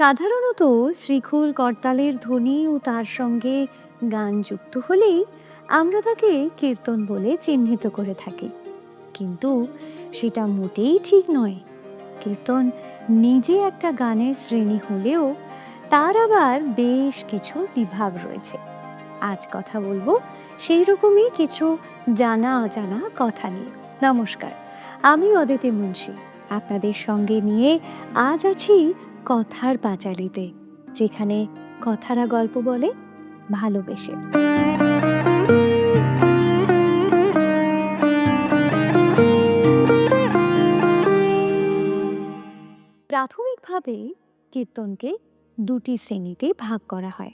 সাধারণত শ্রীখুল করতালের ধ্বনি ও তার সঙ্গে গান যুক্ত হলেই আমরা তাকে কীর্তন বলে চিহ্নিত করে থাকি। কিন্তু সেটা মোটেই ঠিক নয়। কীর্তন নিজে একটা গানের শ্রেণি হলেও তার আবার বেশ কিছু বিভাগ রয়েছে। আজ কথা বলব সেই রকমই কিছু জানা অজানা কথা নিয়ে। নমস্কার, আমি অদিতি মুন্সি। আপনাদের সঙ্গে নিয়ে আজ আছি কথার পাঁচালিতে, যেখানে কথারা গল্প বলে, ভালোবেসে। প্রাথমিকভাবে কীর্তনকে দুটি শ্রেণীতে ভাগ করা হয়।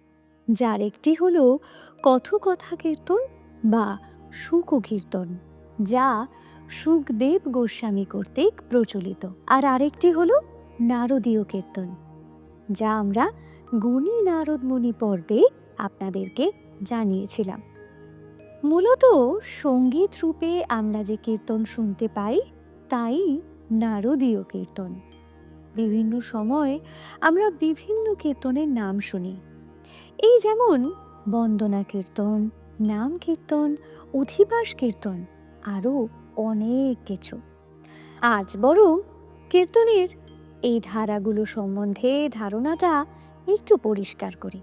যার একটি হলো কথকথা কীর্তন বা শুক কীর্তন যা সুখদেব গোস্বামী কর্তৃক প্রচলিত। আর আরেকটি হলো নারদীয় কীর্তন, যা আমরা গুণী নারদমণি পর্বে আপনাদেরকে জানিয়েছিলাম। মূলত সংগীত রূপে আমরা যে কীর্তন শুনতে পাই, তাই নারদীয় কীর্তন। বিভিন্ন সময় আমরা বিভিন্ন কীর্তনের নাম শুনি। এই যেমন বন্দনা কীর্তন, নাম কীর্তন, অধিবাস কীর্তন, আরও অনেক কিছু। আজ বরং কীর্তনের এই ধারাগুলো সম্বন্ধে ধারণাটা একটু পরিষ্কার করি।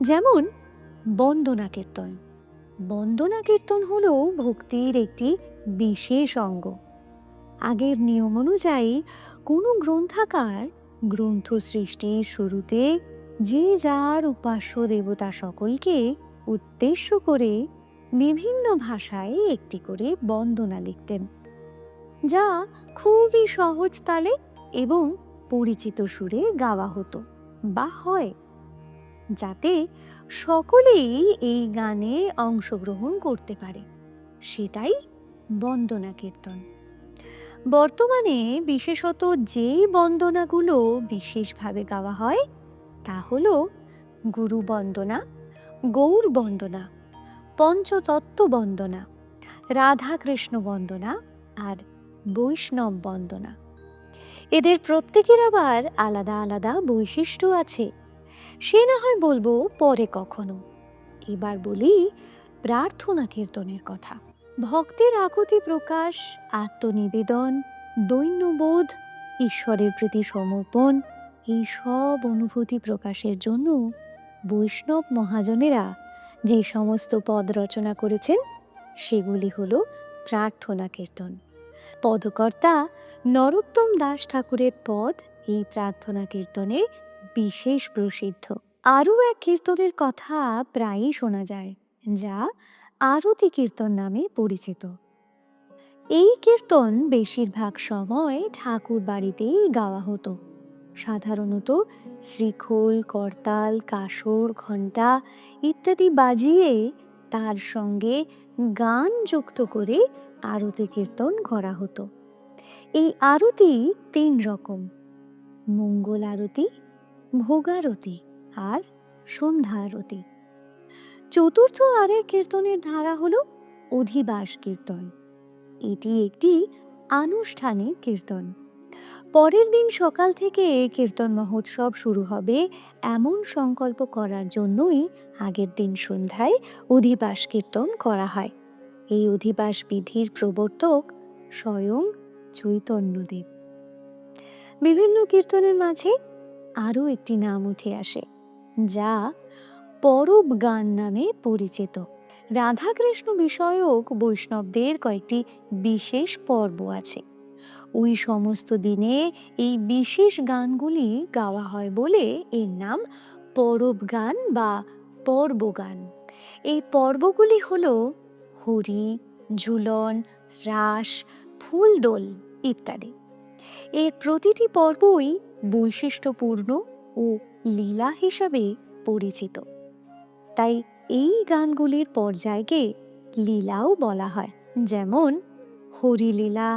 যেমন বন্দনা কীর্তন বন্দনা কীর্তন হলো ভক্তির একটি বিশেষ অঙ্গ। আগের নিয়ম অনুযায়ী কোনো গ্রন্থাকার গ্রন্থ সৃষ্টির শুরুতে যে যার উপাস্য দেবতা সকলকে উদ্দেশ্য করে বিভিন্ন ভাষায় একটি করে বন্দনা লিখতেন, যা খুবই সহজ তালে এবং পরিচিত সুরে গাওয়া হতো, বা হয়। যাতে সকলেই এই গানে অংশগ্রহণ করতে পারে। সেটাই বন্দনা কীর্তন। বর্তমানে বিশেষত যে বন্দনাগুলো বিশেষভাবে গাওয়া হয়, তা হল গুরু বন্দনা, গৌর বন্দনা, পঞ্চতত্ত্ব বন্দনা, রাধাকৃষ্ণ বন্দনা আর বৈষ্ণব বন্দনা। এদের প্রত্যেকের আবার আলাদা আলাদা বৈশিষ্ট্য আছে। সে না হয় বলব পরে কখনো। এবার বলি প্রার্থনা কীর্তনের কথা। ভক্তের আকুতি প্রকাশ, আত্মনিবেদন, দৈন্যবোধ, ঈশ্বরের প্রতি সমর্পণ, এই সব অনুভূতি প্রকাশের জন্য বৈষ্ণব মহাজনেরা যে সমস্ত পদ রচনা করেছেন, সেগুলি হলো প্রার্থনা কীর্তন। পদকর্তা নরোত্তম দাস ঠাকুরের পদ এই প্রার্থনা কীর্তনে বিশেষ প্রসিদ্ধ। আরও এক কীর্তনের কথা প্রায়ই শোনা যায়, যা আরতি কীর্তন নামে পরিচিত। এই কীর্তন বেশিরভাগ সময় ঠাকুর বাড়িতেই গাওয়া হতো। সাধারণত শ্রীখোল, করতাল, কাসর, ঘণ্টা ইত্যাদি বাজিয়ে তার সঙ্গে গান যুক্ত করে আরতি কীর্তন করা হতো। এই আরতি তিন রকম। মঙ্গল আরতি ভোগারতি আর সন্ধ্যা আরতি। চতুর্থ আরেক কীর্তনের ধারা হলো অধিবাস কীর্তন। এটি একটি আনুষ্ঠানিক কীর্তন। পরের দিন সকাল থেকে এই কীর্তন মহোৎসব শুরু হবে এমন সংকল্প করার জন্যই আগের দিন সন্ধ্যায় অধিবাস কীর্তন করা হয়। এই অধিবাস বিধির প্রবর্তক স্বয়ং চৈতন্যদেব। বিভিন্ন কীর্তনের মাঝে আরও একটি নাম উঠে আসে, যা পরব গান নামে পরিচিত। রাধাকৃষ্ণ বিষয়ক বৈষ্ণবদের কয়েকটি বিশেষ পর্ব আছে। ওই সমস্ত দিনে এই বিশেষ গানগুলি গাওয়া হয় বলে এর নাম পরব গান বা পর্ব গান। এই পর্বগুলি হল হরি, ঝুলন, রাস ফুলদোল ইত্যাদি। এর প্রতিটি পর্বই বৈশিষ্ট্যপূর্ণ ও লীলা হিসাবে পরিচিত। তাই এই গানগুলির পর্যায়কে লীলাও বলা হয়, যেমন হরিলীলা,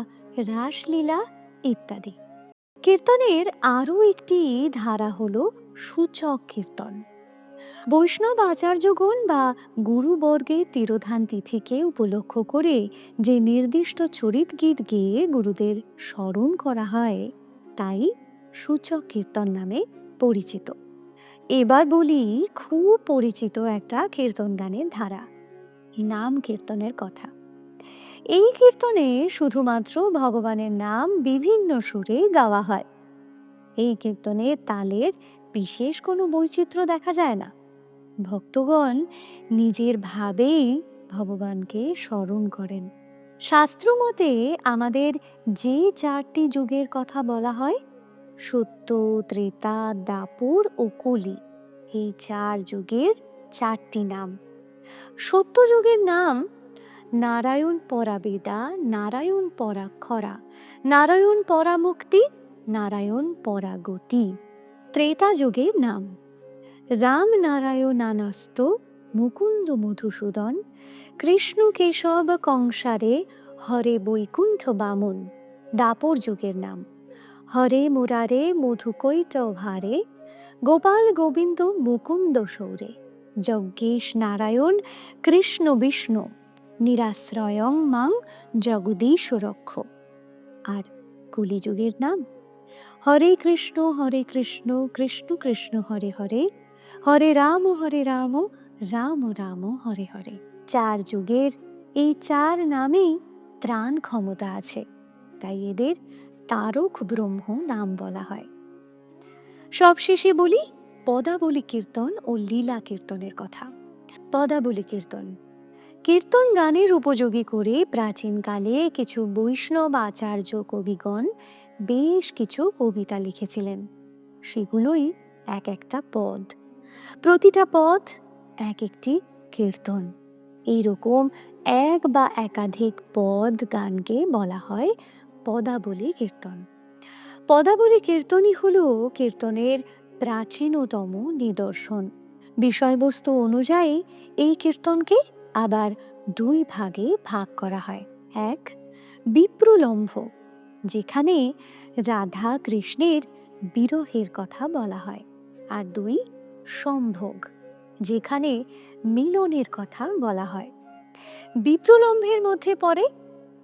রাসলীলা ইত্যাদি। কীর্তনের আরও একটি ধারা হল সূচক কীর্তন। বৈষ্ণব আচার্যগণ বা গুরুবর্গের তিরোধান তিথিকে উপলক্ষ করে যে নির্দিষ্ট চরিত গীত গেয়ে গুরুদের স্মরণ করা হয়, তাই সূচক কীর্তন নামে পরিচিত। এবার বলি, খুব পরিচিত একটা কীর্তন গানের ধারা, নাম কীর্তনের কথা। এই কীর্তনে শুধুমাত্র ভগবানের নাম বিভিন্ন সুরে গাওয়া হয়। এই কীর্তনে তালের বিশেষ কোনো বৈচিত্র্য দেখা যায় না। ভক্তগণ নিজের ভাবেই ভগবানকে স্মরণ করেন। শাস্ত্র মতে আমাদের যে চারটি যুগের কথা বলা হয়, সত্য, ত্রেতা, দাপুর ও কলি, এই চার যুগের চারটি নাম। সত্য যুগের নাম নারায়ণ পরাবেদা নারায়ণ পরাক্ষরা, নারায়ণ পরামুক্তি, নারায়ণ পরাগতি। ত্রেতা যুগের নাম। রাম নারায়ণানস্ত মুকুন্দ মধুসূদন, কৃষ্ণ কেশব কংসারে হরে বৈকুণ্ঠ বামন, দাপর যুগের নাম। হরে মুরারে মধুকৈট ভারে গোপাল গোবিন্দ মুকুন্দ সৌরে, যজ্ঞেশ নারায়ণ কৃষ্ণ বিষ্ণু, নিরাশ্রয়ং মাং জগদীশ রক্ষ। আর কলিযুগের নাম? হরে কৃষ্ণ হরে কৃষ্ণ কৃষ্ণ কৃষ্ণ, হরে হরে। হরে রাম হরে রাম রাম রাম, হরে হরে। চার যুগের এই চার নামেই ত্রাণ ক্ষমতা আছে, তাই এদের তারক ব্রহ্ম নাম বলা হয়। সবশেষে বলি পদাবলী কীর্তন ও লীলা কীর্তনের কথা। পদাবলী কীর্তন। কীর্তন গানের উপযোগী করে প্রাচীনকালে কিছু বৈষ্ণব আচার্য কবিগণ বেশ কিছু কবিতা লিখেছিলেন। সেগুলোই এক একটা পদ। প্রতিটা পদ এক একটি কীর্তন। এইরকম এক বা একাধিক পদ গানকে বলা হয় পদাবলী কীর্তন। পদাবলী কীর্তনই হল কীর্তনের প্রাচীনতম নিদর্শন। বিষয়বস্তু অনুযায়ী এই কীর্তনকে আবার দুই ভাগে ভাগ করা হয়। এক, বিপ্রলম্ভ। যেখানে রাধা কৃষ্ণের বিরহের কথা বলা হয়। আর দুই, সম্ভোগ, যেখানে মিলনের কথা বলা হয়। বিপ্রলম্ভের মধ্যে পড়ে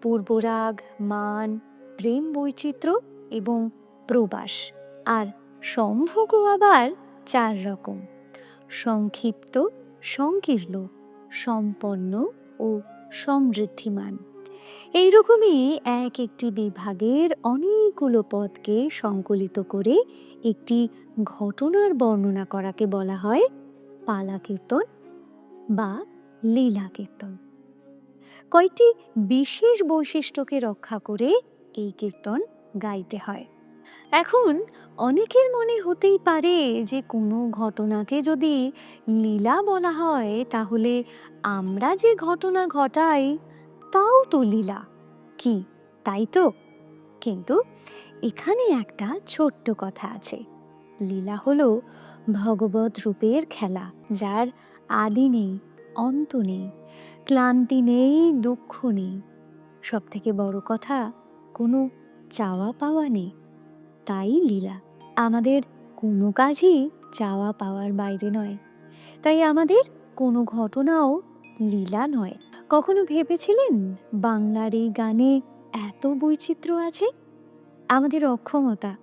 পূর্বরাগ, মান, প্রেম বৈচিত্র্য এবং প্রবাস। আর সম্ভোগও আবার চার রকম, সংক্ষিপ্ত, সংকীর্ণ, সম্পন্ন ও সমৃদ্ধিমান। এইরকমই এক একটি বিভাগের অনেকগুলো পদকে সংকলিত করে একটি ঘটনার বর্ণনা করাকে বলা হয় পালা কীর্তন বা লীলা কীর্তন কয়েকটি বিশেষ বৈশিষ্ট্যকে রক্ষা করে এই কীর্তন গাইতে হয়? এখন অনেকের মনে হতেই পারে যে কোনো ঘটনাকে যদি লীলা বলা হয়, তাহলে আমরা যে ঘটনা ঘটাই তাও তো লীলা। কি, তাই তো? কিন্তু এখানে একটা ছোট্ট কথা আছে। লীলা হলো ভগবত রূপের খেলা, যার আদি নেই, অন্ত নেই, ক্লান্তি নেই, দুঃখ নেই। সব থেকে বড় কথা, কোনো চাওয়া পাওয়া নেই। তাই লীলা, আমাদের কোনো কাজই চাওয়া পাওয়ার বাইরে নয়। তাই আমাদের কোনো ঘটনাও লীলা নয়। কখনো ভেবেছিলেন বাংলার এই গানে এত বৈচিত্র্য আছে? আমাদের অক্ষমতা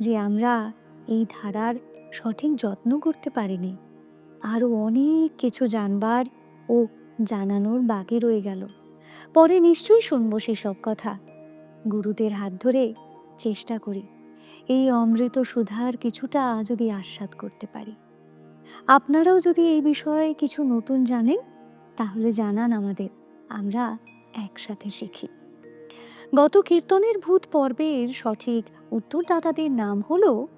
যে আমরা এই ধারার সঠিক যত্ন করতে পারিনি। আরও অনেক কিছু জানবার ও জানানোর বাকি রয়ে গেল। পরে নিশ্চয়ই শুনব সেসব কথা। গুরুদের হাত ধরে চেষ্টা করি এই অমৃত সুধার কিছুটা যদি আস্বাদ করতে পারি। আপনারাও যদি এই বিষয়ে কিছু নতুন জানেন তাহলে জানান আমাদের, আমরা একসাথে শিখি। গত কীর্তনের ভূত পর্বের সঠিক উত্তরদাতাদের নাম হলো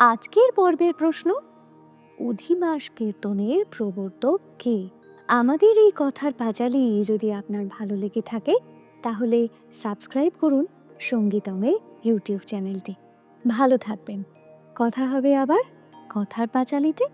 আজকের পর্বের প্রশ্ন, অধিমাস কীর্তনের প্রবর্তক কে? আমাদের এই কথার পাঁচালি যদি আপনার ভালো লেগে থাকে, তাহলে সাবস্ক্রাইব করুন সঙ্গীতমের ইউটিউব চ্যানেলটি। ভালো থাকবেন। কথা হবে আবার কথার পাঁচালিতে?